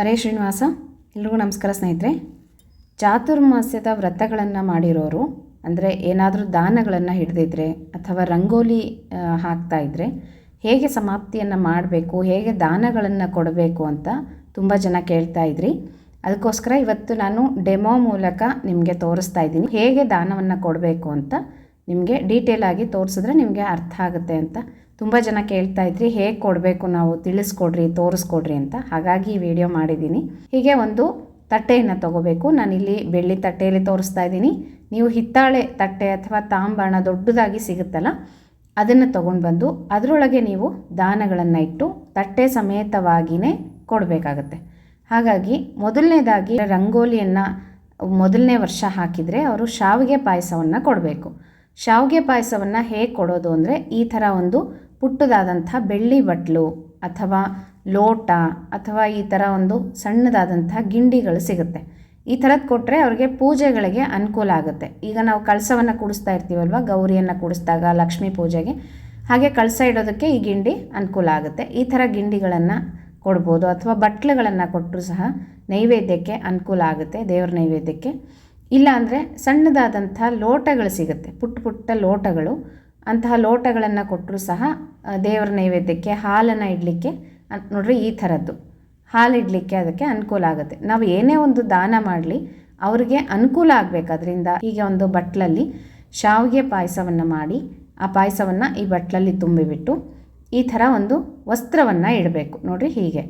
ಹರೇ ಶ್ರೀನಿವಾಸ, ಎಲ್ರಿಗೂ ನಮಸ್ಕಾರ ಸ್ನೇಹಿತರೆ. ಚಾತುರ್ಮಾಸ್ಯದ ವ್ರತಗಳನ್ನು ಮಾಡಿರೋರು, ಅಂದರೆ ಏನಾದರೂ ದಾನಗಳನ್ನು ಹಿಡಿದಿದ್ರೆ ಅಥವಾ ರಂಗೋಲಿ ಹಾಕ್ತಾ ಇದ್ದರೆ ಹೇಗೆ ಸಮಾಪ್ತಿಯನ್ನು ಮಾಡಬೇಕು, ಹೇಗೆ ದಾನಗಳನ್ನು ಕೊಡಬೇಕು ಅಂತ ತುಂಬ ಜನ ಕೇಳ್ತಾ ಇದ್ರಿ. ಅದಕ್ಕೋಸ್ಕರ ಇವತ್ತು ನಾನು ಡೆಮೋ ಮೂಲಕ ನಿಮಗೆ ತೋರಿಸ್ತಾ ಇದ್ದೀನಿ. ಹೇಗೆ ದಾನವನ್ನು ಕೊಡಬೇಕು ಅಂತ ನಿಮಗೆ ಡೀಟೇಲ್ ಆಗಿ ತೋರಿಸಿದ್ರೆ ನಿಮಗೆ ಅರ್ಥ ಆಗುತ್ತೆ ಅಂತ ತುಂಬ ಜನ ಕೇಳ್ತಾ ಇದ್ರಿ, ಹೇಗೆ ಕೊಡಬೇಕು ನಾವು? ತಿಳಿಸ್ಕೊಡ್ರಿ, ತೋರಿಸ್ಕೊಡ್ರಿ ಅಂತ. ಹಾಗಾಗಿ ಈ ವಿಡಿಯೋ ಮಾಡಿದ್ದೀನಿ. ಹೀಗೆ ಒಂದು ತಟ್ಟೆಯನ್ನು ತಗೋಬೇಕು. ನಾನಿಲ್ಲಿ ಬೆಳ್ಳಿ ತಟ್ಟೆಯಲ್ಲಿ ತೋರಿಸ್ತಾ ಇದ್ದೀನಿ. ನೀವು ಹಿತ್ತಾಳೆ ತಟ್ಟೆ ಅಥವಾ ತಾಂಬಾಣ ದೊಡ್ಡದಾಗಿ ಸಿಗುತ್ತಲ್ಲ, ಅದನ್ನು ತೊಗೊಂಡು ಬಂದು ಅದರೊಳಗೆ ನೀವು ದಾನಗಳನ್ನು ಇಟ್ಟು ತಟ್ಟೆ ಸಮೇತವಾಗಿಯೇ ಕೊಡಬೇಕಾಗತ್ತೆ. ಹಾಗಾಗಿ ಮೊದಲನೇದಾಗಿ ರಂಗೋಲಿಯನ್ನು ಮೊದಲನೇ ವರ್ಷ ಹಾಕಿದರೆ ಅವರು ಶಾವಿಗೆ ಪಾಯಸವನ್ನು ಕೊಡಬೇಕು. ಶಾವಿಗೆ ಪಾಯಸವನ್ನು ಹೇಗೆ ಕೊಡೋದು ಅಂದರೆ ಈ ಥರ ಒಂದು ಪುಟ್ಟದಾದಂಥ ಬೆಳ್ಳಿ ಬಟ್ಲು ಅಥವಾ ಲೋಟ ಅಥವಾ ಈ ಥರ ಒಂದು ಸಣ್ಣದಾದಂಥ ಗಿಂಡಿಗಳು ಸಿಗುತ್ತೆ. ಈ ಥರದ್ದು ಕೊಟ್ಟರೆ ಅವ್ರಿಗೆ ಪೂಜೆಗಳಿಗೆ ಅನುಕೂಲ ಆಗುತ್ತೆ. ಈಗ ನಾವು ಕಳಸವನ್ನು ಕೂಡಿಸ್ತಾ ಇರ್ತೀವಲ್ವ? ಗೌರಿಯನ್ನು ಕೂಡಿಸಿದಾಗ, ಲಕ್ಷ್ಮೀ ಪೂಜೆಗೆ. ಹಾಗೆ ಕಳಸ ಇಡೋದಕ್ಕೆ ಈ ಗಿಂಡಿ ಅನುಕೂಲ ಆಗುತ್ತೆ. ಈ ಥರ ಗಿಂಡಿಗಳನ್ನು ಕೊಡ್ಬೋದು ಅಥವಾ ಬಟ್ಲುಗಳನ್ನು ಕೊಟ್ಟರು ಸಹ ನೈವೇದ್ಯಕ್ಕೆ ಅನುಕೂಲ ಆಗುತ್ತೆ, ದೇವ್ರ ನೈವೇದ್ಯಕ್ಕೆ. ಇಲ್ಲ ಅಂದರೆ ಸಣ್ಣದಾದಂಥ ಲೋಟಗಳು ಸಿಗುತ್ತೆ. ಪುಟ್ಟ ಪುಟ್ಟ ಲೋಟಗಳು. ಅಂತಹ ಲೋಟಗಳನ್ನು ಕೊಟ್ಟರು ಸಹ ದೇವರ ನೈವೇದ್ಯಕ್ಕೆ ಹಾಲನ್ನು ಇಡಲಿಕ್ಕೆ ಅಂತ ನೋಡ್ರಿ ಈ ಥರದ್ದು. ಹಾಲು ಇಡಲಿಕ್ಕೆ ಅದಕ್ಕೆ ಅನುಕೂಲ ಆಗುತ್ತೆ. ನಾವು ಏನೇ ಒಂದು ದಾನ ಮಾಡಲಿ, ಅವರಿಗೆ ಅನುಕೂಲ ಆಗಬೇಕು ಅದರಿಂದ. ಹೀಗೆ ಒಂದು ಬಟ್ಲಲ್ಲಿ ಶಾವಿಗೆ ಪಾಯಸವನ್ನು ಮಾಡಿ, ಆ ಪಾಯಸವನ್ನು ಈ ಬಟ್ಲಲ್ಲಿ ತುಂಬಿಬಿಟ್ಟು ಈ ಥರ ಒಂದು ವಸ್ತ್ರವನ್ನು ಇಡಬೇಕು. ನೋಡಿರಿ ಹೀಗೆ.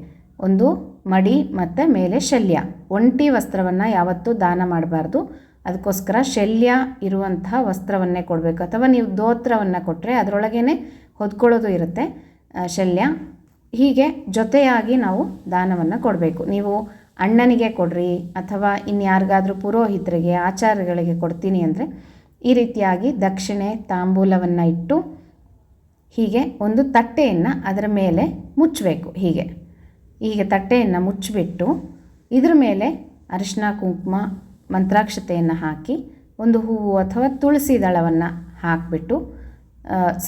ಒಂದು ಮಡಿ ಮತ್ತು ಮೇಲೆ ಶಲ್ಯ. ಒಂಟಿ ವಸ್ತ್ರವನ್ನು ಯಾವತ್ತೂ ದಾನ ಮಾಡಬಾರ್ದು. ಅದಕ್ಕೋಸ್ಕರ ಶಲ್ಯ ಇರುವಂತಹ ವಸ್ತ್ರವನ್ನೇ ಕೊಡಬೇಕು. ಅಥವಾ ನೀವು ದೋತ್ರವನ್ನು ಕೊಟ್ಟರೆ ಅದರೊಳಗೇ ಹೊದ್ಕೊಳ್ಳೋದು ಇರುತ್ತೆ ಶಲ್ಯ. ಹೀಗೆ ಜೊತೆಯಾಗಿ ನಾವು ದಾನವನ್ನು ಕೊಡಬೇಕು. ನೀವು ಅಣ್ಣನಿಗೆ ಕೊಡ್ರಿ, ಅಥವಾ ಇನ್ಯಾರಿಗಾದರೂ ಪುರೋಹಿತರಿಗೆ, ಆಚಾರ್ಯಗಳಿಗೆ ಕೊಡ್ತೀನಿ ಅಂದರೆ ಈ ರೀತಿಯಾಗಿ ದಕ್ಷಿಣೆ, ತಾಂಬೂಲವನ್ನು ಇಟ್ಟು ಹೀಗೆ ಒಂದು ತಟ್ಟೆಯನ್ನು ಅದರ ಮೇಲೆ ಮುಚ್ಚಬೇಕು ಹೀಗೆ. ಹೀಗೆ ತಟ್ಟೆಯನ್ನು ಮುಚ್ಚಿಬಿಟ್ಟು ಇದ್ರ ಮೇಲೆ ಅರಿಶಿನ, ಕುಂಕುಮ ಮಂತ್ರಾಕ್ಷತೆಯನ್ನು ಹಾಕಿ ಒಂದು ಹೂವು ಅಥವಾ ತುಳಸಿ ದಳವನ್ನು ಹಾಕಿಬಿಟ್ಟು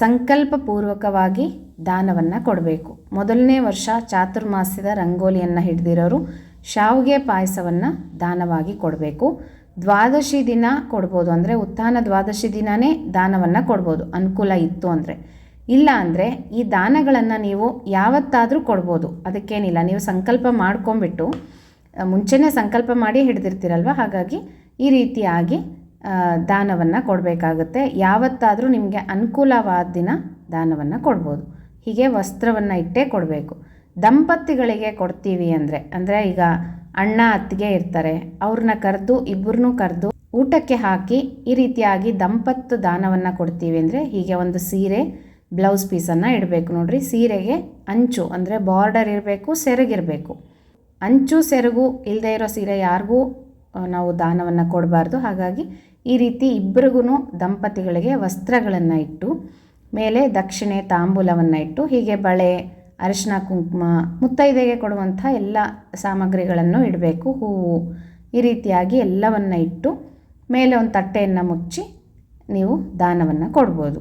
ಸಂಕಲ್ಪಪೂರ್ವಕವಾಗಿ ದಾನವನ್ನು ಕೊಡಬೇಕು. ಮೊದಲನೇ ವರ್ಷ ಚಾತುರ್ಮಾಸ್ಯದ ರಂಗೋಲಿಯನ್ನು ಹಿಡಿದಿರೋರು ಶಾವಿಗೆ ಪಾಯಸವನ್ನು ದಾನವಾಗಿ ಕೊಡಬೇಕು. ದ್ವಾದಶಿ ದಿನ ಕೊಡ್ಬೋದು ಅಂದರೆ ಉತ್ಥಾನ ದ್ವಾದಶಿ ದಿನವೇ ದಾನವನ್ನು ಕೊಡ್ಬೋದು, ಅನುಕೂಲ ಇತ್ತು ಅಂದರೆ. ಇಲ್ಲ ಅಂದರೆ ಈ ದಾನಗಳನ್ನು ನೀವು ಯಾವತ್ತಾದರೂ ಕೊಡ್ಬೋದು, ಅದಕ್ಕೇನಿಲ್ಲ. ನೀವು ಸಂಕಲ್ಪ ಮಾಡ್ಕೊಂಬಿಟ್ಟು ಮುಂಚೆನೇ ಸಂಕಲ್ಪ ಮಾಡಿ ಹಿಡಿದಿರ್ತೀರಲ್ವ? ಹಾಗಾಗಿ ಈ ರೀತಿಯಾಗಿ ದಾನವನ್ನು ಕೊಡಬೇಕಾಗುತ್ತೆ. ಯಾವತ್ತಾದರೂ ನಿಮಗೆ ಅನುಕೂಲವಾದ ದಿನ ದಾನವನ್ನು ಕೊಡ್ಬೋದು. ಹೀಗೆ ವಸ್ತ್ರವನ್ನು ಇಟ್ಟೇ ಕೊಡಬೇಕು. ದಂಪತಿಗಳಿಗೆ ಕೊಡ್ತೀವಿ ಅಂದರೆ ಅಂದರೆ ಈಗ ಅಣ್ಣ, ಅತ್ತಿಗೆ ಇರ್ತಾರೆ. ಅವ್ರನ್ನ ಕರೆದು ಇಬ್ಬರನ್ನೂ ಕರೆದು ಊಟಕ್ಕೆ ಹಾಕಿ ಈ ರೀತಿಯಾಗಿ ದಂಪತ್ತು ದಾನವನ್ನು ಕೊಡ್ತೀವಿ ಅಂದರೆ ಹೀಗೆ ಒಂದು ಸೀರೆ, ಬ್ಲೌಸ್ ಪೀಸನ್ನು ಇಡಬೇಕು ನೋಡಿರಿ. ಸೀರೆಗೆ ಅಂಚು ಅಂದರೆ ಬಾರ್ಡರ್ ಇರಬೇಕು, ಸೆರಗಿರಬೇಕು. ಅಂಚು ಸೆರಗು ಇಲ್ಲದೆ ಇರೋ ಸೀರೆ ಯಾರಿಗೂ ನಾವು ದಾನವನ್ನು ಕೊಡಬಾರ್ದು. ಹಾಗಾಗಿ ಈ ರೀತಿ ಇಬ್ಬರಿಗೂ ದಂಪತಿಗಳಿಗೆ ವಸ್ತ್ರಗಳನ್ನು ಇಟ್ಟು, ಮೇಲೆ ದಕ್ಷಿಣೆ ತಾಂಬೂಲವನ್ನು ಇಟ್ಟು, ಹೀಗೆ ಬಳೆ ಅರಿಶಿನ ಕುಂಕುಮ, ಮುತ್ತೈದೆಗೆ ಕೊಡುವಂಥ ಎಲ್ಲ ಸಾಮಗ್ರಿಗಳನ್ನು ಇಡಬೇಕು. ಹೂವು ಈ ರೀತಿಯಾಗಿ ಎಲ್ಲವನ್ನು ಇಟ್ಟು, ಮೇಲೆ ಒಂದು ತಟ್ಟೆಯನ್ನು ಮುಚ್ಚಿ ನೀವು ದಾನವನ್ನು ಕೊಡ್ಬೋದು.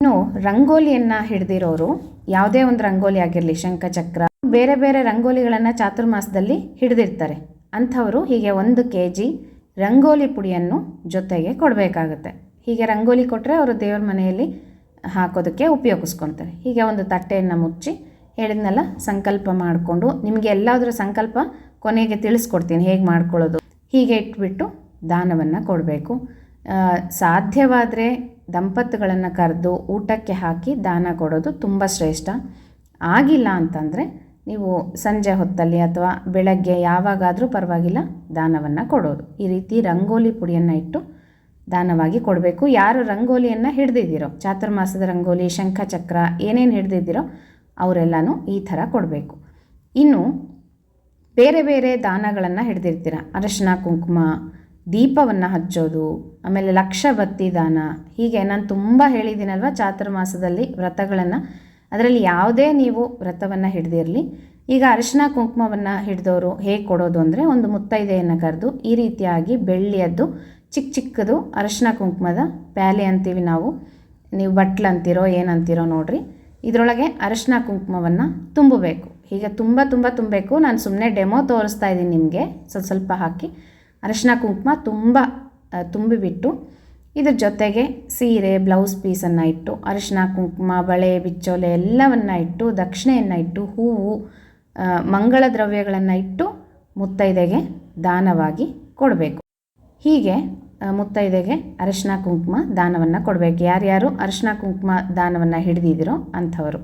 ಇನ್ನು ರಂಗೋಲಿಯನ್ನು ಹಿಡ್ದಿರೋರು, ಯಾವುದೇ ಒಂದು ರಂಗೋಲಿ ಆಗಿರಲಿ, ಶಂಖಚಕ್ರ ಬೇರೆ ಬೇರೆ ರಂಗೋಲಿಗಳನ್ನು ಚಾತುರ್ಮಾಸದಲ್ಲಿ ಹಿಡಿದಿರ್ತಾರೆ ಅಂಥವರು ಹೀಗೆ ಒಂದು ಕೆ ಜಿ ರಂಗೋಲಿ ಪುಡಿಯನ್ನು ಜೊತೆಗೆ ಕೊಡಬೇಕಾಗುತ್ತೆ. ಹೀಗೆ ರಂಗೋಲಿ ಕೊಟ್ಟರೆ ಅವರು ದೇವ್ರ ಮನೆಯಲ್ಲಿ ಹಾಕೋದಕ್ಕೆ ಉಪಯೋಗಿಸ್ಕೊತಾರೆ. ಹೀಗೆ ಒಂದು ತಟ್ಟೆಯನ್ನು ಮುಚ್ಚಿ ಹೇಳಿದ್ನೆಲ್ಲ, ಸಂಕಲ್ಪ ಮಾಡಿಕೊಂಡು ನಿಮಗೆ ಎಲ್ಲಾದರೂ ಸಂಕಲ್ಪ ಕೊನೆಗೆ ತಿಳಿಸ್ಕೊಡ್ತೀನಿ ಹೇಗೆ ಮಾಡ್ಕೊಳ್ಳೋದು. ಹೀಗೆ ಇಟ್ಬಿಟ್ಟು ದಾನವನ್ನು ಕೊಡಬೇಕು. ಸಾಧ್ಯವಾದರೆ ದಂಪತಿಗಳನ್ನು ಕರೆದು ಊಟಕ್ಕೆ ಹಾಕಿ ದಾನ ಕೊಡೋದು ತುಂಬ ಶ್ರೇಷ್ಠ. ಆಗಿಲ್ಲ ಅಂತಂದರೆ ನೀವು ಸಂಜೆ ಹೊತ್ತಲ್ಲಿ ಅಥವಾ ಬೆಳಗ್ಗೆ ಯಾವಾಗಾದರೂ ಪರವಾಗಿಲ್ಲ, ದಾನವನ್ನು ಕೊಡೋದು. ಈ ರೀತಿ ರಂಗೋಲಿ ಪುಡಿಯನ್ನು ಇಟ್ಟು ದಾನವಾಗಿ ಕೊಡಬೇಕು. ಯಾರು ರಂಗೋಲಿಯನ್ನು ಹಿಡ್ದಿದ್ದೀರೋ ಚಾತುರ್ಮಾಸದ ರಂಗೋಲಿ, ಶಂಖಚಕ್ರ, ಏನೇನು ಹಿಡ್ದಿದ್ದೀರೋ ಅವರೆಲ್ಲನೂ ಈ ಥರ ಕೊಡಬೇಕು. ಇನ್ನು ಬೇರೆ ಬೇರೆ ದಾನಗಳನ್ನು ಹಿಡ್ದಿರ್ತೀರ. ಅರಶಿನ, ಕುಂಕುಮ, ದೀಪವನ್ನು ಹಚ್ಚೋದು, ಆಮೇಲೆ ಲಕ್ಷ ಬತ್ತಿ ದಾನ. ಹೀಗೆ ನಾನು ತುಂಬ ಹೇಳಿದ್ದೀನಲ್ವ ಚಾತುರ್ಮಾಸದಲ್ಲಿ ವ್ರತಗಳನ್ನು ಅದರಲ್ಲಿ ಯಾವುದೇ ನೀವು ವ್ರತವನ್ನು ಹಿಡ್ದಿರಲಿ ಈಗ ಅರಿಶಿನ ಕುಂಕುಮವನ್ನು ಹಿಡಿದವರು ಹೇಗೆ ಕೊಡೋದು ಅಂದರೆ ಒಂದು ಮುತ್ತೈದೆಯನ್ನು ಕರೆದು ಈ ರೀತಿಯಾಗಿ ಬೆಳ್ಳಿಯದ್ದು ಚಿಕ್ಕ ಚಿಕ್ಕದು ಅರಿಶಿನ ಕುಂಕುಮದ ಪ್ಯಾಲೆ ಅಂತೀವಿ ನಾವು. ನೀವು ಬಟ್ಲು ಅಂತೀರೋ ಏನಂತೀರೋ ನೋಡಿರಿ. ಇದರೊಳಗೆ ಅರಿಶಿನ ಕುಂಕುಮವನ್ನು ತುಂಬಬೇಕು. ಈಗ ತುಂಬ ತುಂಬ ತುಂಬಬೇಕು. ನಾನು ಸುಮ್ಮನೆ ಡೆಮೋ ತೋರಿಸ್ತಾ ಇದ್ದೀನಿ ನಿಮಗೆ. ಸ್ವಲ್ಪ ಸ್ವಲ್ಪ ಹಾಕಿ. ಅರಶಿನ ಕುಂಕುಮ ತುಂಬ ತುಂಬಿಬಿಟ್ಟು ಇದ್ರ ಜೊತೆಗೆ ಸೀರೆ ಬ್ಲೌಸ್ ಪೀಸನ್ನು ಇಟ್ಟು ಅರಿಶಿನ ಕುಂಕುಮ, ಬಳೆ, ಬಿಚ್ಚೋಲೆ ಎಲ್ಲವನ್ನು ಇಟ್ಟು, ದಕ್ಷಿಣೆಯನ್ನು ಇಟ್ಟು, ಹೂವು ಮಂಗಳ ದ್ರವ್ಯಗಳನ್ನು ಇಟ್ಟು ಮುತ್ತೈದೆಗೆ ದಾನವಾಗಿ ಕೊಡಬೇಕು. ಹೀಗೆ ಮುತ್ತೈದೆಗೆ ಅರಿಶಿನ ಕುಂಕುಮ ದಾನವನ್ನು ಕೊಡಬೇಕು. ಯಾರ್ಯಾರು ಅರಿಶಿನ ಕುಂಕುಮ ದಾನವನ್ನು ಹಿಡಿದಿದ್ದೀರೋ ಅಂಥವರು.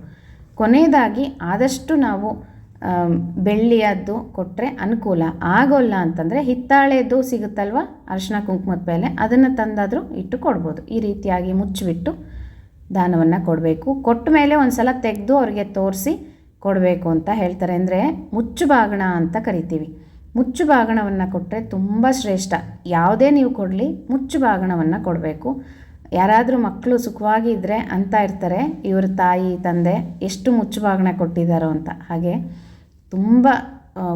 ಕೊನೆಯದಾಗಿ ಆದಷ್ಟು ನಾವು ಬೆಳ್ಳಿಯದ್ದು ಕೊಟ್ಟರೆ ಅನುಕೂಲ. ಆಗೋಲ್ಲ ಅಂತಂದರೆ ಹಿತ್ತಾಳೆದು ಸಿಗುತ್ತಲ್ವ? ಅರಿಶಿನ ಕುಂಕುಮದ ಮೇಲೆ ಅದನ್ನು ತಂದಾದರೂ ಇಟ್ಟು ಕೊಡ್ಬೋದು. ಈ ರೀತಿಯಾಗಿ ಮುಚ್ಚಿಬಿಟ್ಟು ದಾನವನ್ನು ಕೊಡಬೇಕು. ಕೊಟ್ಟ ಮೇಲೆ ಒಂದು ಸಲ ತೆಗೆದು ಅವ್ರಿಗೆ ತೋರಿಸಿ ಕೊಡಬೇಕು ಅಂತ ಹೇಳ್ತಾರೆ. ಅಂದರೆ ಮುಚ್ಚು ಬಾಗಣ ಅಂತ ಕರಿತೀವಿ. ಮುಚ್ಚು ಬಾಗಣವನ್ನು ಕೊಟ್ಟರೆ ತುಂಬ ಶ್ರೇಷ್ಠ. ಯಾವುದೇ ನೀವು ಕೊಡಲಿ ಮುಚ್ಚು ಬಾಗಣವನ್ನು ಕೊಡಬೇಕು. ಯಾರಾದರೂ ಮಕ್ಕಳು ಸುಖವಾಗಿ ಇದ್ದರೆ ಅಂತ ಇರ್ತಾರೆ. ಇವ್ರ ತಾಯಿ, ತಂದೆ ಎಷ್ಟು ಮುಚ್ಚು ಬಾಗಣ ಕೊಟ್ಟಿದ್ದಾರೋ ಅಂತ. ಹಾಗೆ ತುಂಬ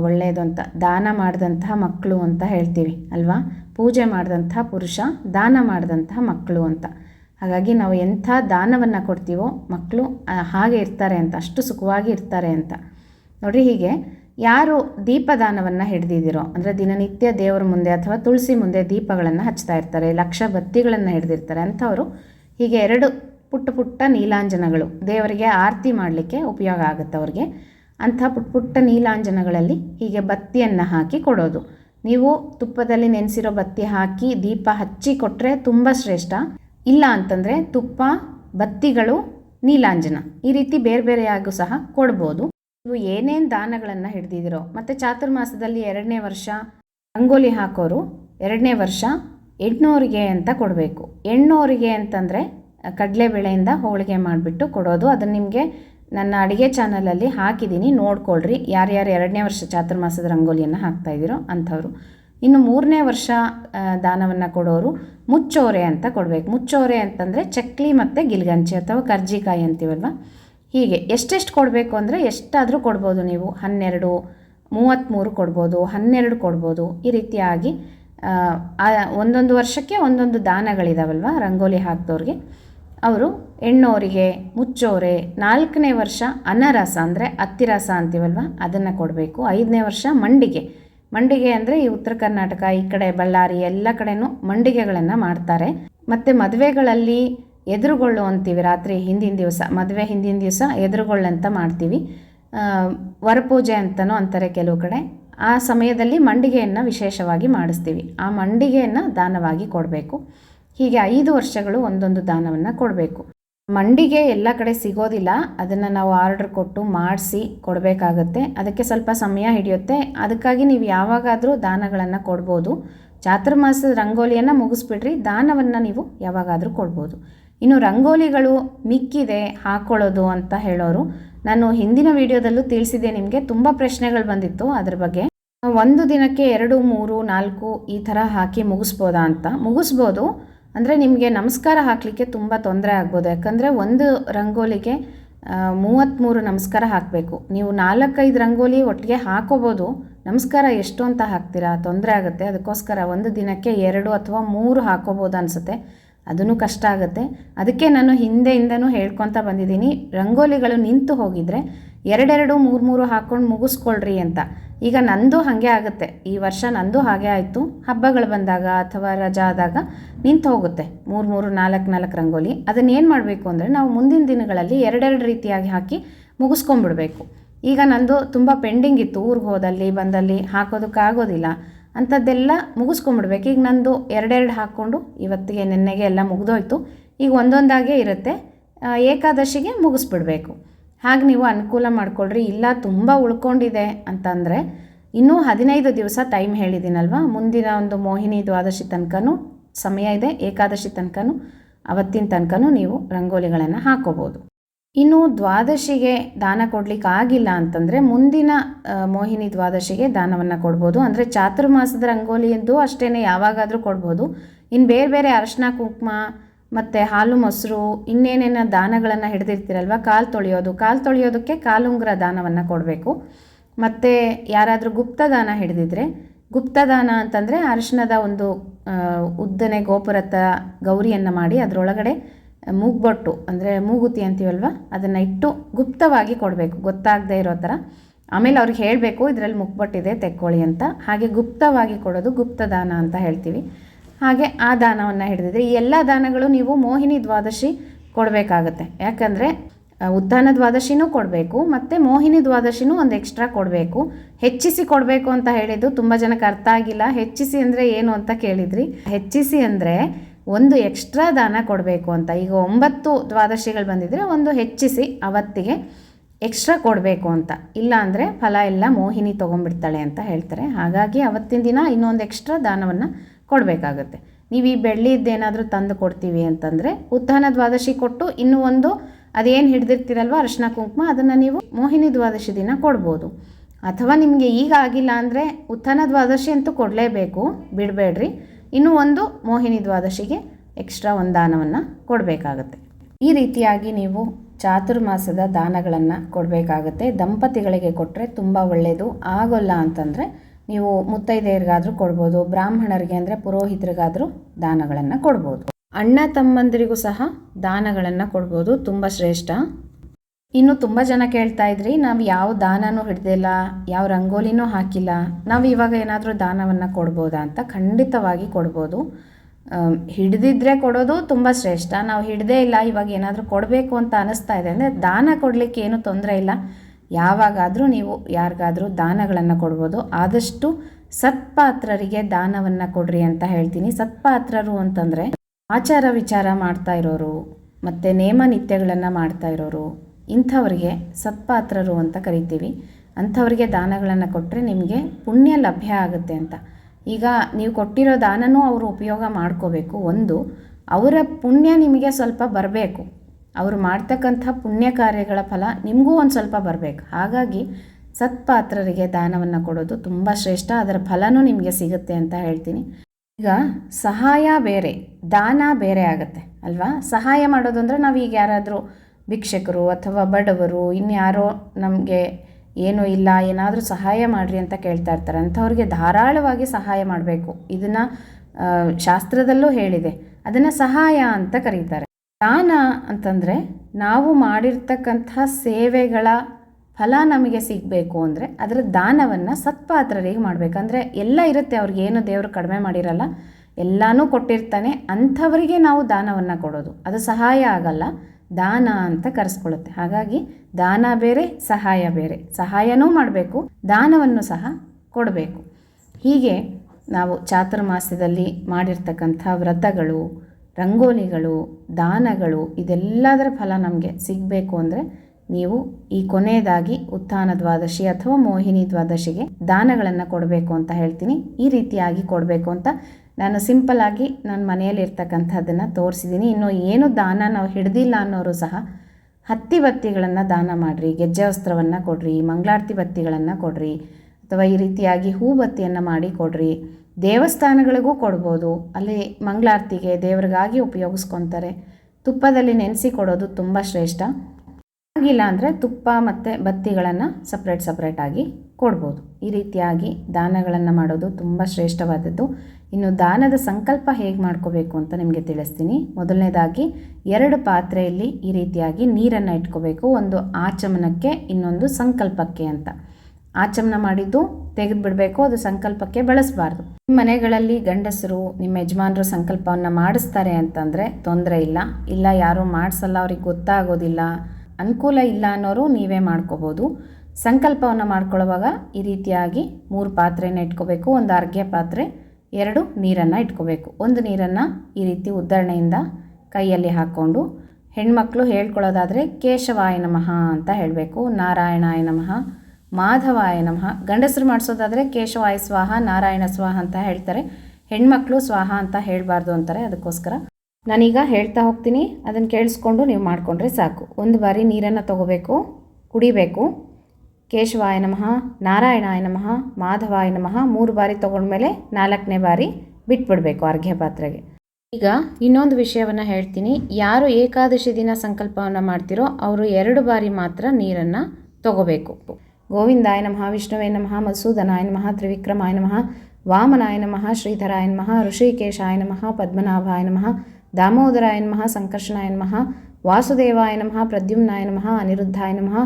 ಒಳ್ಳೆಯದು ಅಂತ. ದಾನ ಮಾಡಿದಂತಹ ಮಕ್ಕಳು ಅಂತ ಹೇಳ್ತೀವಿ, ಅಲ್ವಾ? ಪೂಜೆ ಮಾಡಿದಂಥ ಪುರುಷ ದಾನ ಮಾಡಿದಂತಹ ಮಕ್ಕಳು ಅಂತ. ಹಾಗಾಗಿ ನಾವು ಎಂಥ ದಾನವನ್ನು ಕೊಡ್ತೀವೋ ಮಕ್ಕಳು ಹಾಗೆ ಇರ್ತಾರೆ ಅಂತ, ಅಷ್ಟು ಸುಖವಾಗಿ ಇರ್ತಾರೆ ಅಂತ. ನೋಡಿರಿ ಹೀಗೆ, ಯಾರು ದೀಪದಾನವನ್ನು ಹಿಡ್ದಿದ್ದೀರೋ, ಅಂದರೆ ದಿನನಿತ್ಯ ದೇವರ ಮುಂದೆ ಅಥವಾ ತುಳಸಿ ಮುಂದೆ ದೀಪಗಳನ್ನು ಹಚ್ತಾ ಇರ್ತಾರೆ ಲಕ್ಷ ಬತ್ತಿಗಳನ್ನು ಹಿಡ್ದಿರ್ತಾರೆ, ಅಂಥವರು ಹೀಗೆ ಎರಡು ಪುಟ್ಟ ಪುಟ್ಟ ನೀಲಾಂಜನಗಳು ದೇವರಿಗೆ ಆರತಿ ಮಾಡಲಿಕ್ಕೆ ಉಪಯೋಗ ಆಗುತ್ತೆ ಅವ್ರಿಗೆ. ಅಂಥ ಪುಟ್ಟ ಪುಟ್ಟ ನೀಲಾಂಜನಗಳಲ್ಲಿ ಹೀಗೆ ಬತ್ತಿಯನ್ನು ಹಾಕಿ ಕೊಡೋದು. ನೀವು ತುಪ್ಪದಲ್ಲಿ ನೆನೆಸಿರೋ ಬತ್ತಿ ಹಾಕಿ ದೀಪ ಹಚ್ಚಿ ಕೊಟ್ಟರೆ ತುಂಬ ಶ್ರೇಷ್ಠ. ಇಲ್ಲ ಅಂತಂದರೆ ತುಪ್ಪ, ಬತ್ತಿಗಳು, ನೀಲಾಂಜನ ಈ ರೀತಿ ಬೇರೆ ಬೇರೆಯಾಗೂ ಸಹ ಕೊಡ್ಬೋದು. ನೀವು ಏನೇನು ದಾನಗಳನ್ನು ಹಿಡ್ದಿದ್ದೀರೋ ಮತ್ತು ಚಾತುರ್ಮಾಸದಲ್ಲಿ ಎರಡನೇ ವರ್ಷ ರಂಗೋಲಿ ಹಾಕೋರು ಎರಡನೇ ವರ್ಷ ಎಣ್ಣೋರಿಗೆ ಅಂತ ಕೊಡಬೇಕು. ಎಣ್ಣೋರಿಗೆ ಅಂತಂದರೆ ಕಡಲೆಬೇಳೆಯಿಂದ ಹೋಳಿಗೆ ಮಾಡಿಬಿಟ್ಟು ಕೊಡೋದು. ಅದನ್ನು ನಿಮಗೆ ನನ್ನ ಅಡುಗೆ ಚಾನಲಲ್ಲಿ ಹಾಕಿದ್ದೀನಿ, ನೋಡ್ಕೊಳ್ರಿ. ಯಾರ್ಯಾರು ಎರಡನೇ ವರ್ಷ ಚಾತುರ್ಮಾಸದ ರಂಗೋಲಿಯನ್ನು ಹಾಕ್ತಾಯಿದ್ದೀರೋ ಅಂಥವ್ರು. ಇನ್ನು ಮೂರನೇ ವರ್ಷ ದಾನವನ್ನು ಕೊಡೋರು ಮುಚ್ಚೋರೆ ಅಂತ ಕೊಡಬೇಕು. ಮುಚ್ಚೋರೆ ಅಂತಂದರೆ ಚಕ್ಲಿ ಮತ್ತು ಗಿಲ್ಗಂಚಿ ಅಥವಾ ಕರ್ಜಿಕಾಯಿ ಅಂತೀವಲ್ವ? ಹೀಗೆ ಎಷ್ಟೆಷ್ಟು ಕೊಡಬೇಕು ಅಂದರೆ ಎಷ್ಟಾದರೂ ಕೊಡ್ಬೋದು ನೀವು. ಹನ್ನೆರಡು ಮೂವತ್ತ್ಮೂರು ಕೊಡ್ಬೋದು, ಹನ್ನೆರಡು ಕೊಡ್ಬೋದು. ಈ ರೀತಿಯಾಗಿ ಒಂದೊಂದು ವರ್ಷಕ್ಕೆ ಒಂದೊಂದು ದಾನಗಳಿದಾವಲ್ವ ರಂಗೋಲಿ ಹಾಕಿದವ್ರಿಗೆ ಅವರು ಎಣ್ಣೋರಿಗೆ ಮುಚ್ಚೋರೆ, ನಾಲ್ಕನೇ ವರ್ಷ ಅನರಸ ಅಂದರೆ ಅತ್ತಿರಸ ಅಂತೀವಲ್ವ? ಅದನ್ನು ಕೊಡಬೇಕು. ಐದನೇ ವರ್ಷ ಮಂಡಿಗೆ. ಮಂಡಿಗೆ ಅಂದರೆ ಈ ಉತ್ತರ ಕರ್ನಾಟಕ, ಈ ಕಡೆ ಬಳ್ಳಾರಿ ಎಲ್ಲ ಕಡೆನೂ ಮಂಡಿಗೆಗಳನ್ನು ಮಾಡ್ತಾರೆ. ಮತ್ತು ಮದುವೆಗಳಲ್ಲಿ ಎದುರುಗೊಳ್ಳು ಅಂತೀವಿ. ರಾತ್ರಿ ಹಿಂದಿನ ದಿವಸ, ಮದುವೆ ಹಿಂದಿನ ದಿವಸ ಎದುರುಗೊಳ್ಳಂತ ಮಾಡ್ತೀವಿ. ವರಪೂಜೆ ಅಂತಲೂ ಅಂತಾರೆ ಕೆಲವು ಕಡೆ. ಆ ಸಮಯದಲ್ಲಿ ಮಂಡಿಗೆಯನ್ನು ವಿಶೇಷವಾಗಿ ಮಾಡಿಸ್ತೀವಿ. ಆ ಮಂಡಿಗೆಯನ್ನು ದಾನವಾಗಿ ಕೊಡಬೇಕು. ಹೀಗೆ ಐದು ವರ್ಷಗಳು ಒಂದೊಂದು ದಾನವನ್ನು ಕೊಡಬೇಕು. ಮಂಡಿಗೆ ಎಲ್ಲ ಕಡೆ ಸಿಗೋದಿಲ್ಲ. ಅದನ್ನು ನಾವು ಆರ್ಡರ್ ಕೊಟ್ಟು ಮಾಡಿಸಿ ಕೊಡಬೇಕಾಗತ್ತೆ. ಅದಕ್ಕೆ ಸ್ವಲ್ಪ ಸಮಯ ಹಿಡಿಯುತ್ತೆ. ಅದಕ್ಕಾಗಿ ನೀವು ಯಾವಾಗಾದರೂ ದಾನಗಳನ್ನು ಕೊಡ್ಬೋದು. ಚಾತುರ್ಮಾಸದ ರಂಗೋಲಿಯನ್ನು ಮುಗಿಸ್ಬಿಡ್ರಿ. ದಾನವನ್ನು ನೀವು ಯಾವಾಗಾದರೂ ಕೊಡ್ಬೋದು. ಇನ್ನು ರಂಗೋಲಿಗಳು ಮಿಕ್ಕಿದೆ ಹಾಕ್ಕೊಳ್ಳೋದು ಅಂತ ಹೇಳೋರು, ನಾನು ಹಿಂದಿನ ವಿಡಿಯೋದಲ್ಲೂ ತಿಳಿಸಿದೆ ನಿಮಗೆ. ತುಂಬ ಪ್ರಶ್ನೆಗಳು ಬಂದಿತ್ತು. ಅದ್ರ ಬಗ್ಗೆ ಒಂದು ದಿನಕ್ಕೆ ಎರಡು, ಮೂರು, ನಾಲ್ಕು ಈ ಥರ ಹಾಕಿ ಮುಗಿಸ್ಬೋದಾ ಅಂತ. ಮುಗಿಸ್ಬೋದು. ಅಂದರೆ ನಿಮಗೆ ನಮಸ್ಕಾರ ಹಾಕಲಿಕ್ಕೆ ತುಂಬ ತೊಂದರೆ ಆಗ್ಬೋದು. ಯಾಕಂದರೆ ಒಂದು ರಂಗೋಲಿಗೆ ಮೂವತ್ತ್ಮೂರು ನಮಸ್ಕಾರ ಹಾಕಬೇಕು. ನೀವು ನಾಲ್ಕೈದು ರಂಗೋಲಿ ಒಟ್ಟಿಗೆ ಹಾಕೋಬೋದು. ನಮಸ್ಕಾರ ಎಷ್ಟು ಅಂತ ಹಾಕ್ತೀರಾ? ತೊಂದರೆ ಆಗುತ್ತೆ. ಅದಕ್ಕೋಸ್ಕರ ಒಂದು ದಿನಕ್ಕೆ ಎರಡು ಅಥವಾ ಮೂರು ಹಾಕೋಬೋದು ಅನಿಸುತ್ತೆ. ಅದೂ ಕಷ್ಟ ಆಗುತ್ತೆ. ಅದಕ್ಕೆ ನಾನು ಹಿಂದೆಯಿಂದನೂ ಹೇಳ್ಕೊತ ಬಂದಿದ್ದೀನಿ. ರಂಗೋಲಿಗಳು ನಿಂತು ಹೋಗಿದ್ರೆ ಎರಡೆರಡು ಮೂರು ಮೂರು ಹಾಕ್ಕೊಂಡು ಮುಗಿಸ್ಕೊಳ್ರಿ ಅಂತ. ಈಗ ನಂದು ಹಾಗೆ ಆಗುತ್ತೆ. ಈ ವರ್ಷ ನಂದು ಹಾಗೆ ಆಯಿತು. ಹಬ್ಬಗಳು ಬಂದಾಗ ಅಥವಾ ರಜಾ ಆದಾಗ ನಿಂತು ಹೋಗುತ್ತೆ. ಮೂರು ಮೂರು, ನಾಲ್ಕು ನಾಲ್ಕು ರಂಗೋಲಿ. ಅದನ್ನೇನು ಮಾಡಬೇಕು ಅಂದರೆ ನಾವು ಮುಂದಿನ ದಿನಗಳಲ್ಲಿ ಎರಡೆರಡು ರೀತಿಯಾಗಿ ಹಾಕಿ ಮುಗಿಸ್ಕೊಂಡ್ಬಿಡ್ಬೇಕು. ಈಗ ನಂದು ತುಂಬ ಪೆಂಡಿಂಗ್ ಇತ್ತು. ಊರಿಗೆ ಹೋದಲ್ಲಿ, ಬಂದಲ್ಲಿ ಹಾಕೋದಕ್ಕಾಗೋದಿಲ್ಲ ಅಂಥದ್ದೆಲ್ಲ ಮುಗಿಸ್ಕೊಂಡ್ಬಿಡ್ಬೇಕು. ಈಗ ನಂದು ಎರಡೆರಡು ಹಾಕ್ಕೊಂಡು ಇವತ್ತಿಗೆ, ನೆನ್ನೆಗೆ ಎಲ್ಲ ಮುಗಿದೋಯ್ತು. ಈಗ ಒಂದೊಂದಾಗೇ ಇರುತ್ತೆ. ಏಕಾದಶಿಗೆ ಮುಗಿಸ್ಬಿಡ್ಬೇಕು. ಹಾಗೆ ನೀವು ಅನುಕೂಲ ಮಾಡ್ಕೊಳ್ರಿ, ಇಲ್ಲ ತುಂಬ ಉಳ್ಕೊಂಡಿದೆ ಅಂತಂದರೆ ಇನ್ನೂ ಹದಿನೈದು ದಿವಸ ಟೈಮ್ ಹೇಳಿದ್ದೀನಲ್ವ? ಮುಂದಿನ ಒಂದು ಮೋಹಿನಿ ದ್ವಾದಶಿ ತನಕನೂ ಸಮಯ ಇದೆ, ಏಕಾದಶಿ ತನಕನೂ, ಅವತ್ತಿನ ತನಕನೂ ನೀವು ರಂಗೋಲಿಗಳನ್ನು ಹಾಕೋಬೋದು. ಇನ್ನು ದ್ವಾದಶಿಗೆ ದಾನ ಕೊಡ್ಲಿಕ್ಕೆ ಆಗಿಲ್ಲ ಅಂತಂದರೆ ಮುಂದಿನ ಮೋಹಿನಿ ದ್ವಾದಶಿಗೆ ದಾನವನ್ನು ಕೊಡ್ಬೋದು. ಅಂದರೆ ಚಾತುರ್ಮಾಸದ ರಂಗೋಲಿಯದ್ದು ಅಷ್ಟೇ ಯಾವಾಗಾದರೂ ಕೊಡ್ಬೋದು. ಇನ್ನು ಬೇರೆ ಬೇರೆ ಅರಶಿನ ಕುಂಕುಮ ಮತ್ತು ಹಾಲು, ಮೊಸರು, ಇನ್ನೇನೇನೋ ದಾನಗಳನ್ನು ಹಿಡಿದಿರ್ತೀರಲ್ವ? ಕಾಲು ತೊಳೆಯೋದು. ಕಾಲು ತೊಳೆಯೋದಕ್ಕೆ ಕಾಲುಂಗುರ ದಾನವನ್ನು ಕೊಡಬೇಕು. ಮತ್ತು ಯಾರಾದರೂ ಗುಪ್ತದಾನ ಹಿಡಿದಿದ್ರೆ ಗುಪ್ತದಾನ ಅಂತಂದರೆ ಅರಿಶಿಣದ ಒಂದು ಉದ್ದನೆ ಗೋಪುರತ ಗೌರಿಯನ್ನು ಮಾಡಿ ಅದರೊಳಗಡೆ ಮೂಗ್ಬೊಟ್ಟು, ಅಂದರೆ ಮೂಗುತಿ ಅಂತೀವಲ್ವ? ಅದನ್ನು ಇಟ್ಟು ಗುಪ್ತವಾಗಿ ಕೊಡಬೇಕು. ಗೊತ್ತಾಗದೇ ಇರೋ ಥರ ಆಮೇಲೆ ಅವ್ರಿಗೆ ಹೇಳಬೇಕು, ಇದರಲ್ಲಿ ಮುಗ್ಬೊಟ್ಟಿದೆ, ತೆಕ್ಕೊಳ್ಳಿ ಅಂತ. ಹಾಗೆ ಗುಪ್ತವಾಗಿ ಕೊಡೋದು ಗುಪ್ತದಾನ ಅಂತ ಹೇಳ್ತೀವಿ. ಹಾಗೆ ಆ ದಾನವನ್ನು ಹಿಡಿದಿದ್ರೆ ಈ ಎಲ್ಲ ದಾನಗಳು ನೀವು ಮೋಹಿನಿ ದ್ವಾದಶಿ ಕೊಡಬೇಕಾಗತ್ತೆ. ಯಾಕಂದರೆ ಉದ್ದಾನ ದ್ವಾದಶಿನೂ ಕೊಡಬೇಕು, ಮತ್ತು ಮೋಹಿನಿ ದ್ವಾದಶಿನೂ ಒಂದು ಎಕ್ಸ್ಟ್ರಾ ಕೊಡಬೇಕು. ಹೆಚ್ಚಿಸಿ ಕೊಡಬೇಕು ಅಂತ ಹೇಳಿದ್ದು ತುಂಬ ಜನಕ್ಕೆ ಅರ್ಥ ಆಗಿಲ್ಲ. ಹೆಚ್ಚಿಸಿ ಅಂದರೆ ಏನು ಅಂತ ಕೇಳಿದ್ರಿ? ಹೆಚ್ಚಿಸಿ ಅಂದರೆ ಒಂದು ಎಕ್ಸ್ಟ್ರಾ ದಾನ ಕೊಡಬೇಕು ಅಂತ. ಈಗ ಒಂಬತ್ತು ದ್ವಾದಶಿಗಳು ಬಂದಿದ್ದರೆ ಒಂದು ಹೆಚ್ಚಿಸಿ ಅವತ್ತಿಗೆ ಎಕ್ಸ್ಟ್ರಾ ಕೊಡಬೇಕು ಅಂತ. ಇಲ್ಲ ಅಂದರೆ ಫಲ ಎಲ್ಲ ಮೋಹಿನಿ ತೊಗೊಂಡ್ಬಿಡ್ತಾಳೆ ಅಂತ ಹೇಳ್ತಾರೆ. ಹಾಗಾಗಿ ಅವತ್ತಿನ ದಿನ ಇನ್ನೊಂದು ಎಕ್ಸ್ಟ್ರಾ ದಾನವನ್ನು ಕೊಡಬೇಕಾಗತ್ತೆ. ನೀವು ಈ ಬೆಳ್ಳಿದ್ದೇನಾದರೂ ತಂದು ಕೊಡ್ತೀವಿ ಅಂತಂದರೆ ಉತ್ಥಾನ ದ್ವಾದಶಿ ಕೊಟ್ಟು ಇನ್ನೂ ಒಂದು ಅದೇನು ಹಿಡ್ದಿರ್ತೀರಲ್ವ ಅರಿಶಿನ ಕುಂಕುಮ, ಅದನ್ನು ನೀವು ಮೋಹಿನಿ ದ್ವಾದಶಿ ದಿನ ಕೊಡ್ಬೋದು. ಅಥವಾ ನಿಮಗೆ ಈಗ ಆಗಿಲ್ಲ ಅಂದರೆ ಉತ್ಥಾನ ದ್ವಾದಶಿ ಅಂತೂ ಕೊಡಲೇಬೇಕು, ಬಿಡಬೇಡ್ರಿ. ಇನ್ನೂ ಒಂದು ಮೋಹಿನಿ ದ್ವಾದಶಿಗೆ ಎಕ್ಸ್ಟ್ರಾ ಒಂದು ದಾನವನ್ನು ಕೊಡಬೇಕಾಗತ್ತೆ. ಈ ರೀತಿಯಾಗಿ ನೀವು ಚಾತುರ್ಮಾಸದ ದಾನಗಳನ್ನು ಕೊಡಬೇಕಾಗತ್ತೆ. ದಂಪತಿಗಳಿಗೆ ಕೊಟ್ಟರೆ ತುಂಬ ಒಳ್ಳೆಯದು ಆಗೋಲ್ಲ ಅಂತಂದರೆ ನೀವು ಮುತ್ತೈದೆಯರಿಗಾದರೂ ಕೊಡ್ಬೋದು, ಬ್ರಾಹ್ಮಣರಿಗೆ ಅಂದರೆ ಪುರೋಹಿತರಿಗಾದರೂ ದಾನಗಳನ್ನು ಕೊಡ್ಬೋದು. ಅಣ್ಣ ತಮ್ಮಂದಿರಿಗೂ ಸಹ ದಾನಗಳನ್ನು ಕೊಡ್ಬೋದು, ತುಂಬ ಶ್ರೇಷ್ಠ. ಇನ್ನು ತುಂಬ ಜನ ಕೇಳ್ತಾ ಇದ್ರಿ, ನಾವು ಯಾವ ದಾನನೂ ಹಿಡ್ದಿಲ್ಲ ಯಾವ ರಂಗೋಲಿನೂ ಹಾಕಿಲ್ಲ, ನಾವು ಇವಾಗ ಏನಾದರೂ ದಾನವನ್ನು ಕೊಡ್ಬೋದಾ ಅಂತ ಖಂಡಿತವಾಗಿ ಕೊಡ್ಬೋದು. ಹಿಡಿದಿದ್ರೆ ಕೊಡೋದು ತುಂಬ ಶ್ರೇಷ್ಠ. ನಾವು ಹಿಡ್ದೇ ಇಲ್ಲ, ಇವಾಗ ಏನಾದರೂ ಕೊಡಬೇಕು ಅಂತ ಅನಿಸ್ತಾ ಇದೆ ಅಂದರೆ ದಾನ ಕೊಡಲಿಕ್ಕೆ ಏನು ತೊಂದರೆ ಇಲ್ಲ. ಯಾವಾಗಾದರೂ ನೀವು ಯಾರಿಗಾದರೂ ದಾನಗಳನ್ನು ಕೊಡ್ಬೋದು. ಆದಷ್ಟು ಸತ್ಪಾತ್ರರಿಗೆ ದಾನವನ್ನು ಕೊಡ್ರಿ ಅಂತ ಹೇಳ್ತೀನಿ. ಸತ್ಪಾತ್ರರು ಅಂತಂದರೆ ಆಚಾರ ವಿಚಾರ ಮಾಡ್ತಾ ಇರೋರು, ಮತ್ತು ನೇಮ ನಿತ್ಯಗಳನ್ನು ಮಾಡ್ತಾ ಇರೋರು, ಇಂಥವ್ರಿಗೆ ಸತ್ಪಾತ್ರರು ಅಂತ ಕರಿತೀವಿ. ಅಂಥವ್ರಿಗೆ ದಾನಗಳನ್ನು ಕೊಟ್ಟರೆ ನಿಮಗೆ ಪುಣ್ಯ ಲಭ್ಯ ಆಗುತ್ತೆ ಅಂತ. ಈಗ ನೀವು ಕೊಟ್ಟಿರೋ ದಾನನೂ ಅವರು ಉಪಯೋಗ ಮಾಡ್ಕೋಬೇಕು. ಒಂದು, ಅವರ ಪುಣ್ಯ ನಿಮಗೆ ಸ್ವಲ್ಪ ಬರಬೇಕು. ಅವರು ಮಾಡ್ತಕ್ಕಂಥ ಪುಣ್ಯ ಕಾರ್ಯಗಳ ಫಲ ನಿಮಗೂ ಒಂದು ಸ್ವಲ್ಪ ಬರಬೇಕು. ಹಾಗಾಗಿ ಸತ್ಪಾತ್ರರಿಗೆ ದಾನವನ್ನು ಕೊಡೋದು ತುಂಬ ಶ್ರೇಷ್ಠ. ಅದರ ಫಲನೂ ನಿಮಗೆ ಸಿಗುತ್ತೆ ಅಂತ ಹೇಳ್ತೀನಿ. ಈಗ ಸಹಾಯ ಬೇರೆ, ದಾನ ಬೇರೆ ಆಗುತ್ತೆ, ಅಲ್ವಾ? ಸಹಾಯ ಮಾಡೋದು ಅಂದರೆ ನಾವೀಗ ಯಾರಾದರೂ ಭಿಕ್ಷಕರು ಅಥವಾ ಬಡವರು, ಇನ್ಯಾರೋ ನಮಗೆ ಏನೂ ಇಲ್ಲ, ಏನಾದರೂ ಸಹಾಯ ಮಾಡಿರಿ ಅಂತ ಕೇಳ್ತಾ ಇರ್ತಾರೆ. ಅಂಥವ್ರಿಗೆ ಧಾರಾಳವಾಗಿ ಸಹಾಯ ಮಾಡಬೇಕು. ಇದನ್ನು ಶಾಸ್ತ್ರದಲ್ಲೂ ಹೇಳಿದೆ. ಅದನ್ನು ಸಹಾಯ ಅಂತ ಕರೀತಾರೆ. ದಾನ ಅಂತಂದರೆ ನಾವು ಮಾಡಿರ್ತಕ್ಕಂಥ ಸೇವೆಗಳ ಫಲ ನಮಗೆ ಸಿಗಬೇಕು ಅಂದರೆ ಅದರ ದಾನವನ್ನು ಸತ್ಪಾತ್ರರಿಗೆ ಮಾಡಬೇಕಂದ್ರೆ ಎಲ್ಲ ಇರುತ್ತೆ, ಅವ್ರಿಗೆ ಏನು ದೇವರು ಕಡಿಮೆ ಮಾಡಿರಲ್ಲ, ಎಲ್ಲನೂ ಕೊಟ್ಟಿರ್ತಾನೆ, ಅಂಥವರಿಗೆ ನಾವು ದಾನವನ್ನು ಕೊಡೋದು. ಅದು ಸಹಾಯ ಆಗಲ್ಲ, ದಾನ ಅಂತ ಕರೆಸ್ಕೊಳ್ಳುತ್ತೆ. ಹಾಗಾಗಿ ದಾನ ಬೇರೆ, ಸಹಾಯ ಬೇರೆ. ಸಹಾಯನೂ ಮಾಡಬೇಕು, ದಾನವನ್ನು ಸಹ ಕೊಡಬೇಕು. ಹೀಗೆ ನಾವು ಚಾತುರ್ಮಾಸ್ಯದಲ್ಲಿ ಮಾಡಿರ್ತಕ್ಕಂಥ ವ್ರತಗಳು ರಂಗೋಲಿಗಳು, ದಾನಗಳು ಇದೆಲ್ಲದರ ಫಲ ನಮಗೆ ಸಿಗಬೇಕು ಅಂದರೆ ನೀವು ಈ ಕೊನೆಯದಾಗಿ ಉತ್ಥಾನ ದ್ವಾದಶಿ ಅಥವಾ ಮೋಹಿನಿ ದ್ವಾದಶಿಗೆ ದಾನಗಳನ್ನು ಕೊಡಬೇಕು ಅಂತ ಹೇಳ್ತೀನಿ. ಈ ರೀತಿಯಾಗಿ ಕೊಡಬೇಕು ಅಂತ ನಾನು ಸಿಂಪಲ್ ಆಗಿ ನನ್ನ ಮನೆಯಲ್ಲಿ ಇರ್ತಕ್ಕಂಥದ್ದನ್ನು ತೋರಿಸಿದ್ದೀನಿ ಇನ್ನು ಏನು ದಾನ ನಾವು ಹಿಡ್ದಿಲ್ಲ ಅನ್ನೋರು ಸಹ ಹತ್ತಿ ಬತ್ತಿಗಳನ್ನು ದಾನ ಮಾಡಿರಿ, ಗೆಜ್ಜೆ ವಸ್ತ್ರವನ್ನು ಕೊಡ್ರಿ, ಮಂಗಳಾರತಿ ಬತ್ತಿಗಳನ್ನು ಕೊಡ್ರಿ, ಅಥವಾ ಈ ರೀತಿಯಾಗಿ ಹೂ ಬತ್ತಿಯನ್ನು ಮಾಡಿ ಕೊಡ್ರಿ. ದೇವಸ್ಥಾನಗಳಿಗೂ ಕೊಡ್ಬೋದು. ಅಲ್ಲಿ ಮಂಗಳಾರತಿಗೆ ದೇವರಿಗಾಗಿ ಉಪಯೋಗಿಸ್ಕೊತಾರೆ. ತುಪ್ಪದಲ್ಲಿ ನೆನೆಸಿ ಕೊಡೋದು ತುಂಬ ಶ್ರೇಷ್ಠ. ಆಗಿಲ್ಲ ಅಂದರೆ ತುಪ್ಪ ಮತ್ತು ಬತ್ತಿಗಳನ್ನು ಸಪ್ರೇಟ್ ಸಪ್ರೇಟಾಗಿ ಕೊಡ್ಬೋದು. ಈ ರೀತಿಯಾಗಿ ದಾನಗಳನ್ನು ಮಾಡೋದು ತುಂಬ ಶ್ರೇಷ್ಠವಾದದ್ದು. ಇನ್ನು ದಾನದ ಸಂಕಲ್ಪ ಹೇಗೆ ಮಾಡ್ಕೋಬೇಕು ಅಂತ ನಿಮಗೆ ತಿಳಿಸ್ತೀನಿ. ಮೊದಲನೇದಾಗಿ ಎರಡು ಪಾತ್ರೆಯಲ್ಲಿ ಈ ರೀತಿಯಾಗಿ ನೀರನ್ನು ಇಟ್ಕೋಬೇಕು. ಒಂದು ಆಚಮನಕ್ಕೆ, ಇನ್ನೊಂದು ಸಂಕಲ್ಪಕ್ಕೆ ಅಂತ. ಆಚಮನ ಮಾಡಿದ್ದು ತೆಗೆದುಬಿಡಬೇಕು, ಅದು ಸಂಕಲ್ಪಕ್ಕೆ ಬಳಸಬಾರ್ದು. ನಿಮ್ಮ ಮನೆಗಳಲ್ಲಿ ಗಂಡಸರು, ನಿಮ್ಮ ಯಜಮಾನರು ಸಂಕಲ್ಪವನ್ನು ಮಾಡಿಸ್ತಾರೆ ಅಂತಂದರೆ ತೊಂದರೆ ಇಲ್ಲ. ಇಲ್ಲ, ಯಾರೂ ಮಾಡಿಸಲ್ಲ, ಅವ್ರಿಗೆ ಗೊತ್ತಾಗೋದಿಲ್ಲ, ಅನುಕೂಲ ಇಲ್ಲ ಅನ್ನೋರು ನೀವೇ ಮಾಡ್ಕೋಬೋದು. ಸಂಕಲ್ಪವನ್ನು ಮಾಡ್ಕೊಳ್ಳುವಾಗ ಈ ರೀತಿಯಾಗಿ ಮೂರು ಪಾತ್ರೆನ ಇಟ್ಕೋಬೇಕು, ಒಂದು ಅರ್ಘ್ಯ ಪಾತ್ರೆ, ಎರಡು ನೀರನ್ನು ಇಟ್ಕೋಬೇಕು. ಒಂದು ನೀರನ್ನು ಈ ರೀತಿ ಉದ್ದರಣೆಯಿಂದ ಕೈಯಲ್ಲಿ ಹಾಕ್ಕೊಂಡು, ಹೆಣ್ಮಕ್ಳು ಹೇಳ್ಕೊಳ್ಳೋದಾದರೆ ಕೇಶವಾಯ ನಮಃ ಅಂತ ಹೇಳಬೇಕು, ನಾರಾಯಣಾಯ ನಮಃ. ಮಾಧವಾಯ ನಮಃ. ಗಂಡಸರು ಮಾಡಿಸೋದಾದರೆ ಕೇಶವಾಯ ಸ್ವಾಹ, ನಾರಾಯಣ ಸ್ವಾಹ ಅಂತ ಹೇಳ್ತಾರೆ. ಹೆಣ್ಮಕ್ಳು ಸ್ವಾಹ ಅಂತ ಹೇಳಬಾರ್ದು ಅಂತಾರೆ, ಅದಕ್ಕೋಸ್ಕರ. ನಾನೀಗ ಹೇಳ್ತಾ ಹೋಗ್ತೀನಿ. ಅದನ್ನು ಕೇಳಿಸ್ಕೊಂಡು ನೀವು ಮಾಡಿಕೊಂಡ್ರೆ ಸಾಕು. ಒಂದು ಬಾರಿ ನೀರನ್ನು ತಗೋಬೇಕು, ಕುಡಿಬೇಕು. ಕೇಶವಾಯ ನಮಃ, ನಾರಾಯಣಾಯ ನಮಃ, ಮಾಧವಾಯ ನಮಃ ಮೂರು ಬಾರಿ ತೊಗೊಂಡ್ಮೇಲೆ ನಾಲ್ಕನೇ ಬಾರಿ ಬಿಟ್ಬಿಡಬೇಕು ಅರ್ಘ್ಯ ಪಾತ್ರೆಗೆ. ಈಗ ಇನ್ನೊಂದು ವಿಷಯವನ್ನು ಹೇಳ್ತೀನಿ. ಯಾರು ಏಕಾದಶಿ ದಿನ ಸಂಕಲ್ಪವನ್ನು ಮಾಡ್ತಿರೋ, ಅವರು ಎರಡು ಬಾರಿ ಮಾತ್ರ ನೀರನ್ನು ತಗೋಬೇಕು. ಗೋವಿಂದಾಯ ನಮಃ, ವಿಷ್ಣುವೇ ನಮಃ, ಮಧುಸೂದನಾಯ ನಮಃ, ತ್ರಿವಿಕ್ರಮಾಯ ನಮಃ, ವಾಮನಾಯ ನಮಃ, ಶ್ರೀಧರಾಯ ನಮಃ, ಋಷಿಕೇಶಾಯ ನಮಃ, ಪದ್ಮನಾಭಾಯ ನಮಃ, ದಾಮೋದರಾಯ ನಮಃ, ಸಂಕರ್ಷಣಾಯ ನಮಃ, ವಾಸುದೇವಾಯ ನಮಃ, ಪ್ರದ್ಯುಮ್ನಾಯ ನಮಃ, ಅನಿರುದ್ಧಾಯ ನಮಃ,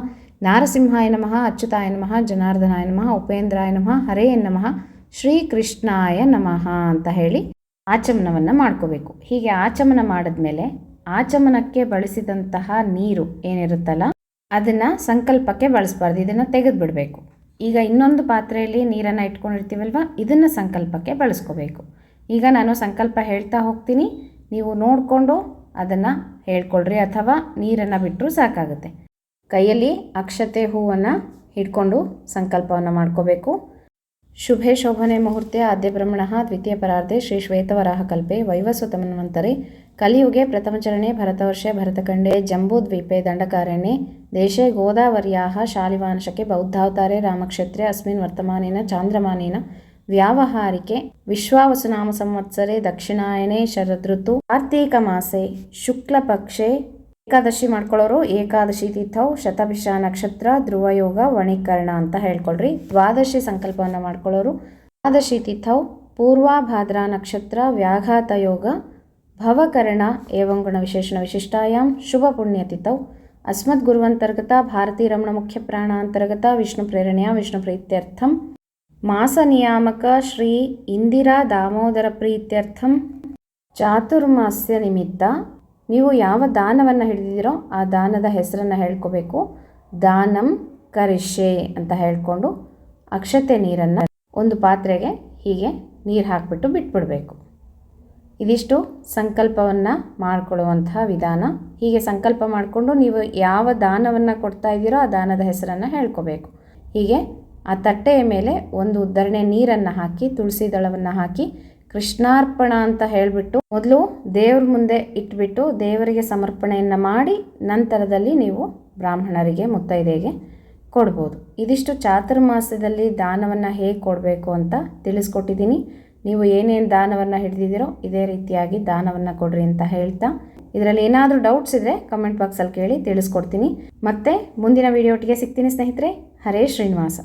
ನಾರಸಿಂಹಾಯ ನಮಃ, ಅಚ್ಯುತಾಯ ನಮಃ, ಜನಾರ್ದನಾಯ ನಮಃ, ಉಪೇಂದ್ರಾಯ ನಮಃ ಹರೇ ನಮಃ, ಶ್ರೀಕೃಷ್ಣಾಯ ನಮಃ ಅಂತ ಹೇಳಿ ಆಚಮನವನ್ನು ಮಾಡ್ಕೋಬೇಕು. ಹೀಗೆ ಆಚಮನ ಮಾಡಿದ್ಮೇಲೆ ಆಚಮನಕ್ಕೆ ಬಳಸಿದಂತಹ ನೀರು ಏನಿರುತ್ತಲ್ಲ ಅದನ್ನು ಸಂಕಲ್ಪಕ್ಕೆ ಬಳಸಬಾರ್ದು. ಇದನ್ನು ತೆಗೆದು ಬಿಡಬೇಕು ಈಗ ಇನ್ನೊಂದು ಪಾತ್ರೆಯಲ್ಲಿ ನೀರನ್ನು ಇಟ್ಕೊಂಡಿರ್ತೀವಲ್ವ? ಇದನ್ನು ಸಂಕಲ್ಪಕ್ಕೆ ಬಳಸ್ಕೋಬೇಕು. ಈಗ ನಾನು ಸಂಕಲ್ಪ ಹೇಳ್ತಾ ಹೋಗ್ತೀನಿ. ನೀವು ನೋಡಿಕೊಂಡು ಅದನ್ನು ಹೇಳ್ಕೊಳ್ರಿ ಅಥವಾ ನೀರನ್ನು ಬಿಟ್ಟರೂ ಸಾಕಾಗುತ್ತೆ. ಕೈಯಲ್ಲಿ ಅಕ್ಷತೆ ಹೂವನ್ನು ಹಿಡ್ಕೊಂಡು ಸಂಕಲ್ಪವನ್ನು ಮಾಡ್ಕೋಬೇಕು. ಶುಭೆ ಶೋಭನೆ ಮುಹೂರ್ತೆ, ಆದ್ಯ ಬ್ರಹ್ಮಣಃ, ದ್ವಿತೀಯ ಪರಾರ್ಧೆ, ಶ್ರೀ ಶ್ವೇತವರಾಹ ಕಲ್ಪೆ, ವೈವಸ್ವತಮನ್ವಂತರೆ ಕಲಿಯುಗೆ ಪ್ರಥಮಚರಣೆ ಭರತವರ್ಷೆ ಭರತಖಂಡೆ ಜಂಬೂದ್ವೀಪೆ ದಂಡಕಾರಣ್ಯೆ, ದೇಶೆ ಗೋದಾವರ್ಯಾಹ ಶಾಲಿವಾಂಶಕ್ಕೆ ಬೌದ್ಧಾವತಾರೆ ರಾಮಕ್ಷೇತ್ರೆ, ಅಸ್ಮಿನ್ ವರ್ತಮಾನೇನ ಚಾಂದ್ರಮಾನೇನ ವ್ಯಾವಹಾರಿಕೆ, ವಿಶ್ವಾವಸುನಾಮ ಸಂವತ್ಸರೆ ದಕ್ಷಿಣಾಯನೆ ಋತು ಕಾರ್ತೀಕ ಮಾಸೆ ಶುಕ್ಲಪಕ್ಷೆ ಏಕಾದಶಿ ಮಾಡ್ಕೊಳ್ಳೋರು ಏಕಾದಶಿ ತೀರ್ಥವು ಶತಭಿಷ ನಕ್ಷತ್ರ, ಧ್ರುವಯೋಗ, ವಣಿಕರ್ಣ ಅಂತ ಹೇಳ್ಕೊಳ್ರಿ. ದ್ವಾದಶಿ ಸಂಕಲ್ಪವನ್ನು ಮಾಡ್ಕೊಳ್ಳೋರು ದ್ವಾದಶಿ ತೀರ್ಥವು ಪೂರ್ವಾಭಾದ್ರಾ ನಕ್ಷತ್ರ, ವ್ಯಾಘಾತ ಯೋಗ ಭವಕರ್ಣ ಏವಂ ಗುಣವಿಶೇಷಣ ವಿಶಿಷ್ಟಾಯಾಂ ಶುಭ ಪುಣ್ಯತಿಥೌ ಭಾರತೀ ರಮಣ ಮುಖ್ಯ ಪ್ರಾಣ ವಿಷ್ಣು ಪ್ರೇರಣೆಯ ವಿಷ್ಣು ಪ್ರೀತ್ಯರ್ಥಂ. ಮಾಸ ನಿಯಾಮಕ ಶ್ರೀ ಇಂದಿರಾ ದಾಮೋದರ ಪ್ರೀತ್ಯರ್ಥಂ. ಚಾತುರ್ಮಾಸ್ಯ ನಿಮಿತ್ತ ನೀವು ಯಾವ ದಾನವನ್ನು ಹಿಡಿದಿರೋ ಆ ದಾನದ ಹೆಸರನ್ನು ಹೇಳ್ಕೋಬೇಕು. ದಾನಂ ಕರಿಷೆ ಅಂತ ಹೇಳ್ಕೊಂಡು ಅಕ್ಷತೆ ನೀರನ್ನು ಒಂದು ಪಾತ್ರೆಗೆ ಹೀಗೆ ನೀರು ಹಾಕಿಬಿಟ್ಟು ಬಿಟ್ಬಿಡಬೇಕು. ಇದಿಷ್ಟು ಸಂಕಲ್ಪವನ್ನು ಮಾಡಿಕೊಳ್ಳುವಂತಹ ವಿಧಾನ. ಹೀಗೆ ಸಂಕಲ್ಪ ಮಾಡಿಕೊಂಡು ನೀವು ಯಾವ ದಾನವನ್ನು ಕೊಡ್ತಾ ಇದ್ದೀರೋ ಆ ದಾನದ ಹೆಸರನ್ನು ಹೇಳ್ಕೋಬೇಕು. ಹೀಗೆ ಆ ತಟ್ಟೆಯ ಮೇಲೆ ಒಂದು ಉದ್ದರಣೆ ನೀರನ್ನು ಹಾಕಿ, ತುಳಸಿ ದಳವನ್ನು ಹಾಕಿ, ಕೃಷ್ಣಾರ್ಪಣ ಅಂತ ಹೇಳಿಬಿಟ್ಟು ಮೊದಲು ದೇವ್ರ ಮುಂದೆ ಇಟ್ಬಿಟ್ಟು ದೇವರಿಗೆ ಸಮರ್ಪಣೆಯನ್ನು ಮಾಡಿ ನಂತರದಲ್ಲಿ ನೀವು ಬ್ರಾಹ್ಮಣರಿಗೆ, ಮುತ್ತೈದೆಗೆ ಕೊಡ್ಬೋದು. ಇದಿಷ್ಟು ಚಾತುರ್ಮಾಸದಲ್ಲಿ ದಾನವನ್ನು ಹೇಗೆ ಕೊಡಬೇಕು ಅಂತ ತಿಳಿಸ್ಕೊಟ್ಟಿದ್ದೀನಿ. ನೀವು ಏನೇನು ದಾನವನ್ನು ಹಿಡಿದಿದ್ದೀರೋ ಇದೇ ರೀತಿಯಾಗಿ ದಾನವನ್ನು ಕೊಡ್ರಿ ಅಂತ ಹೇಳ್ತಾ. ಇದರಲ್ಲಿ ಏನಾದರೂ ಡೌಟ್ಸ್ ಇದ್ದರೆ ಕಮೆಂಟ್ ಬಾಕ್ಸಲ್ಲಿ ಕೇಳಿ ತಿಳಿಸ್ಕೊಡ್ತೀನಿ. ಮತ್ತೆ ಮುಂದಿನ ವಿಡಿಯೋಟಿಗೆ ಸಿಗ್ತೀನಿ ಸ್ನೇಹಿತರೆ. ಹರೇ ಶ್ರೀನಿವಾಸ.